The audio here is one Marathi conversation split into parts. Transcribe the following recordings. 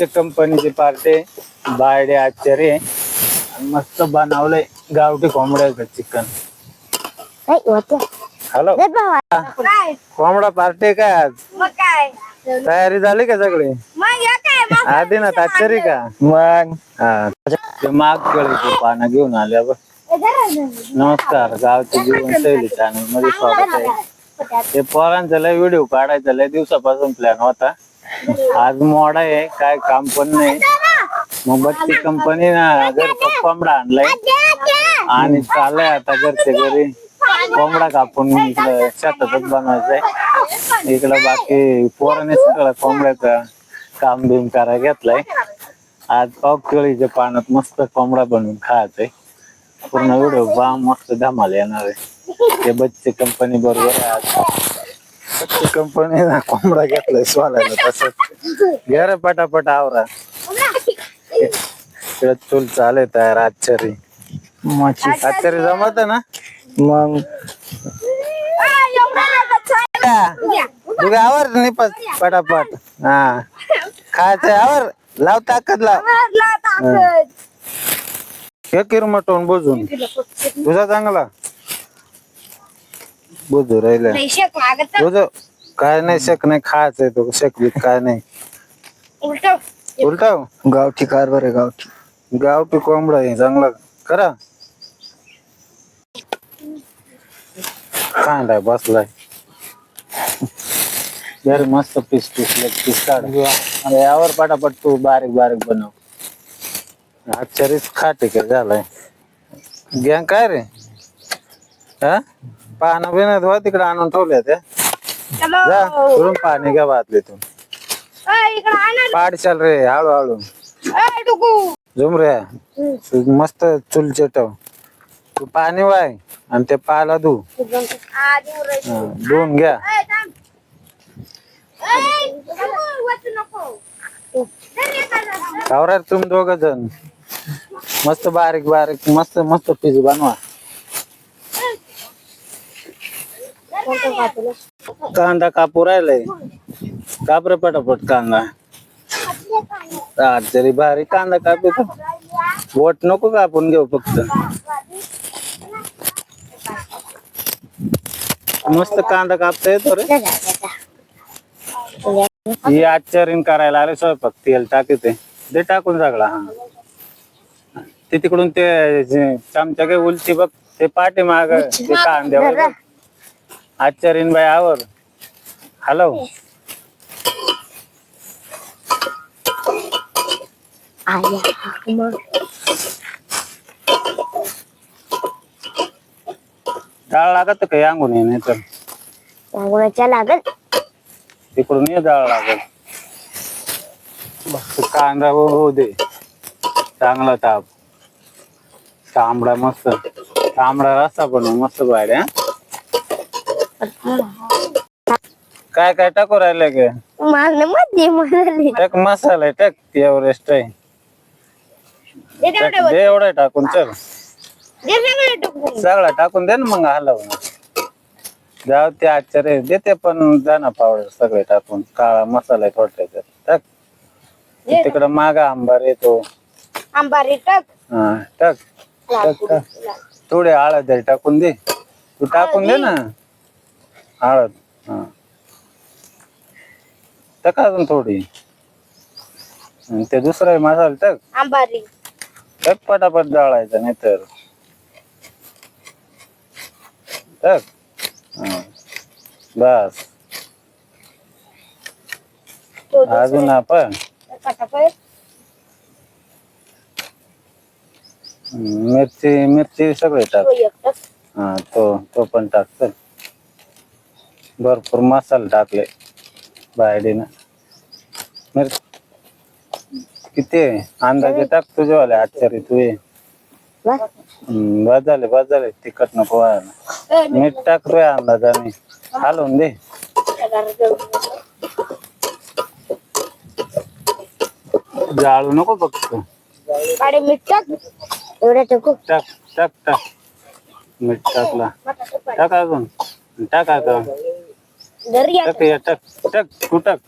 बच्चे कंपनीची पार्टी बायडे आचार्य आणि मस्त बनवलंय. गावठी कोंबड्याचं चिकन हॅलो कोंबडा पार्टी काय आज? मग काय? तयारी झाली का सगळी? मग या काय? मग आधी ना आश्चर्य का? मग? हा. ते माग कळीचे पानं घेऊन आल्या बघ. नमस्कार. गावची जीवनशैली चॅनलमध्ये स्वागत आहे. ते पोरांचा लय व्हिडिओ काढायचा लय दिवसापासून प्लॅन होता. आज मोडा आहे काय काम पण नाही. मग कंपनी ना घरचा कोंबडा आणलाय. आणि चाललंय आता घरच्या घरी. कोंबडा कापून इकडं शेतातच बनवायचंय. इकडं बाकी पोराने सगळं कोंबड्याचं काम बिम करा घेतलंय. आज पावकेळीच्या पाण्यात मस्त कोंबडा बनवून खायचंय. पूर्ण व्हिडिओ बा मस्त धमाल येणार आहे. ते बच्चे कंपनी बरोबर आहे आज. बच्चे कंपनी कोंबडा घेतलाय सोलायला तसं घ्या रे पटापट आवरा. इकडं चूल चालू तयार आश्चर्य आश्चर्य जमत ना? मग. तुझ्या आवर नाही पण पटापट. हा. खायचंय आवर. लाव ताकद लाव. हे. किरमटवून बुजून. तुझा चांगला. बुजू राहिलं तुझं काय नाही शेक नाही खायचंय तो शेक बीक काय नाही. उलटाव. गावठी कारभार आहे गावठी. गावठी कोंबडा आहे चांगला. करा. कांदा बसलाय. जर मस्त पीस पीस लेग पीस काढ. आणि यावर पटापट तू बारीक बारीक बनव. आश्चर्यच खाटे का झालाय? गॅंग काय रे? हा? पानं बिन धुवा तिकडे आणून ठेवले ते. जा करून पाणी घ्या बातले तू. पाड चाल रे हळूहळू. झुम रे. तू मस्त चुल चटव. तू पाणी वाय आणि ते पाला धू. हा, धुवून घ्या. आवरा तुम्ही दोघ जण. मस्त बारीक बारीक मस्त मस्त पीस बनवा. कांदा कापू राहिलाय. कापर पटापट कांदा. आज तरी भारी कांदा कापितो बोट नको कापून घेऊ फक्त. मस्त कांदा कापता येतो रे. ही आश्चर्य करायला आले स्वयंपाक. तेल टाकते. ते टाकून सगळा. हा ते तिकडून ते चमचा काय उलटी बघ ते पाठी माग ते कांद्यावर. आश्चर्यन बाई आवर. हॅलो आया मग. डाळ लागत का अंगून ये नाही तर? सांगण्याच्या लागल. तिकडून ये डाळ लागत मस्त कांदा होऊ दे. चांगला ताप. तांबडा मस्त. तांबडा रस्सा बनव मस्त बाहेर काय काय टाकू राहिले गे? मला मध्ये म्हणाले. टाक मसाला आहे, टाक एव्हरेस्ट आहे. टाक, दे. एवढं टाकून चल. सगळं टाकून दे ना मग हलवून. जाऊ ते आश्चर्य देते पण जाना पावडर सगळे टाकून. काळा मसाला आहे थोडक्यात टाक. तिकडं मागा आंबार येतो आंबारी टक. हा टाक. टाक टाक. थोडे हळद आहे, टाकून दे. तू टाकून दे ना. हळद हा. टाक अजून थोडी. आणि ते दुसरा मसाला टाक. आंबारी. टाक पटापट जाळायचा नाही तर टाक. हा. बस. तो अजून आपण. पटापट. मिरची मिरची सगळे टाक. तो एक टक. हा तो तो पण टाक. चल भरपूर मसाला टाकले बायडीनं. मिरची किती? अंदाजे टाक तुझ्यावाले आश्चर्य तू ये. बस हम्म, बस झाले बस झाले तिखट नको व्हायला. मीठ टाक रे अंदाजाने. हलवून दे. जाळू नको फक्त. मीठ टाक. टाकू. टाक टाक टाक. मीठ टाकला. टाक अजून. टाक आता. घरी टाक या टाक टाक तू टाक.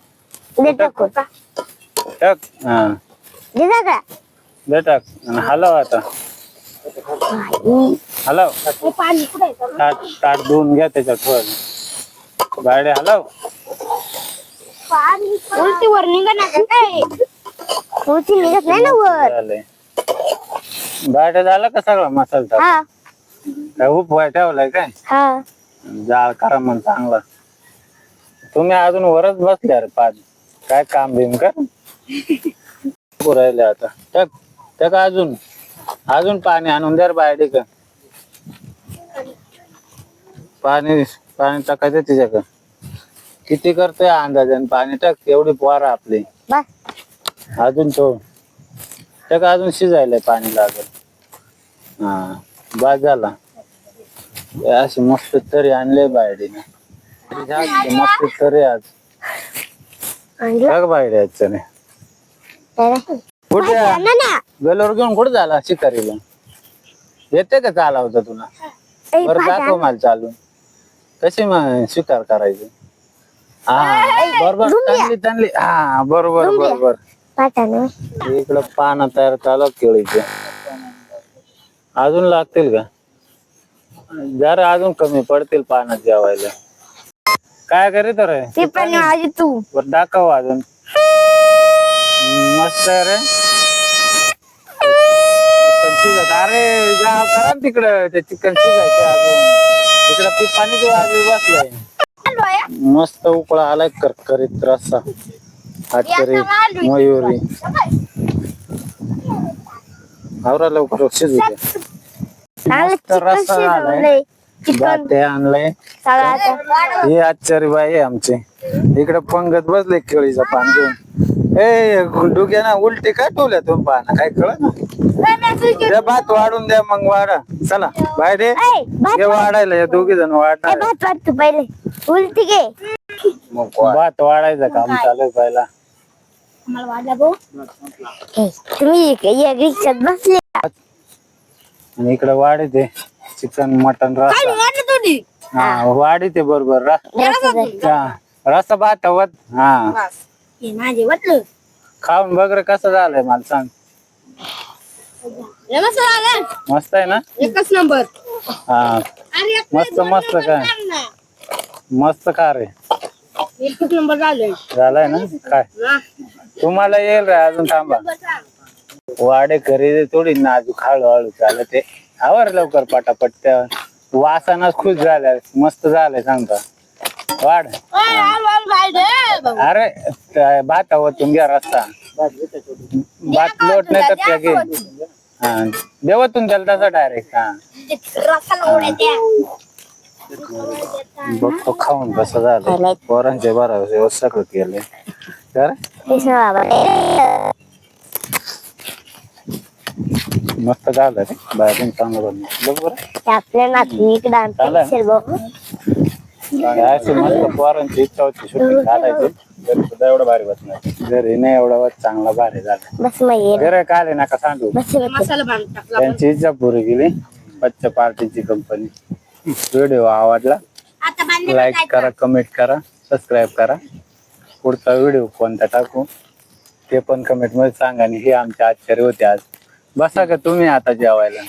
दे टाकू. टाक टाक. हा. दिसा का दे टाक. आणि हलव आता. हलव. हे पाणी कुठे आहे? ताट ताट धुवून घ्या त्याच्यात ठेव बायडे हलव. पाणी उलटी वर निघा ना का काय होती निघत नाही ना वर. झालंय. बायडे झाला का सगळा मसाला टाक हा. काय उप ठेवलाय काय? हा. जाळ करा म्हण चांगला. तुम्ही अजून वरच बसले अरे पाच. काय काम बिम कर उभं राहिले आता. टाक टाक अजून. अजून पाणी आणून द्या रे बायडे का पाणी पाणी टाकायचं तिच्याकडं. किती करतोय अंदाजाने पाणी टाक एवढी पोरा आपली. बस अजून तो. टाक अजून शिजायला पाणी लागल. हा बाद झाला. हे अशी मस्त तरी आणले बायडीने मस्त आज बायडे आजचं नाही कुठे? गलोर घेऊन कुठे झाला? शिकारीला. येते का चालवता तुला? ए, बरं दाखव मला चालून. कशी मग शिकार करायची? हा बरोबर चांगली चांगली हा बरोबर बरोबर. इकडं पानं तयार चालू केळीचे. अजून लागतील का? जरा अजून कमी पडतील पानं जेवायला. काय करीत रे? ते पण आधी तू. दाखव अजून. मस्त आहे रे. शिजत अरे जा करा ना तिकडं. ते चिकन शिजायचं अजून. तिकडं ती पाणी वाजवी बसलंय. मस्त उकळा आलाय करकरीत रस्सा. आचरी मयुरी. आवरा लवकर शिजू दे. मस्त चिकन रस्सा झालाय. शिजवलंय. चिकन बाते आणलंय. सगळं आता. हे आचारी बाई आहे आमचे. इकडे पंगत बसले केळीचं पान घेऊन. ए ना उलटे काय ठेवल्या तुम्ही पाना? काय कळ ना? द्या भात वाढून द्या मग वाढा. चला बाय रे ए, भात हे वाढायला या दोघी जण ए, वाढणार भात वाढ तू पहिले. उलटी घे. भात वाढायचं काम चालू आहे पहिला. ए, तुम्ही या रिक्षात बसले? आणि इकडे वाढीते चिकन मटन रस्सा. वाटलं हा वाढीते बरोबर. रा- रस्सा. हा, भात हवत हा. हे माझे वाटलं. खाऊन बघ रे कसं झालंय मला सांग. मस्त झालं. मस्त आहे ना? एकच नंबर. हा. अरे मस्त मस्त काय? मस्त का रे. एकच नंबर झालं. झालाय ना? काय? तुम्हाला येईल रे अजून थांबा. वाडे करी थोडी नाजूक हळूहळू चालत. ते आवर लवकर पटापट. त्या वासानाच खुश झाल्या. मस्त झालंय सांगता. वाढ. अरे त्या भात वतून घ्या रस्ता. भात लोट नाही तर त्या घे. हा. देवतून त्याला तसा डायरेक्ट हा. बघतो खाऊन कसं झालं पोरांचे बरं सगळं केलंय. तर मस्त झालं रे. बाहेरून चांगलं बनलं. बघ बरं ते आपल्या नातू इकडं आणते चालेल. असेल बघू. काय अशी मस्त पोरांची इच्छा होती शूटिंग घरी सुद्धा एवढं भारी बसणार. घरी नाही एवढा चांगला भारी झाला. बस मग ये. घरी काय आले नका सांगू बस बस मसाला बांधून टाकला त्यांची इच्छा पुरी केली. बच्चा पार्टीची कंपनी व्हिडिओ आवडला. आता बांधले लाईक करा कमेंट करा सबस्क्राईब करा. पुढचा व्हिडिओ कोणता टाकू? ते पण कमेंटमध्ये सांगा आणि हे आमचे आश्चर्य होते आज. बसा का तुम्ही आता जेवायला?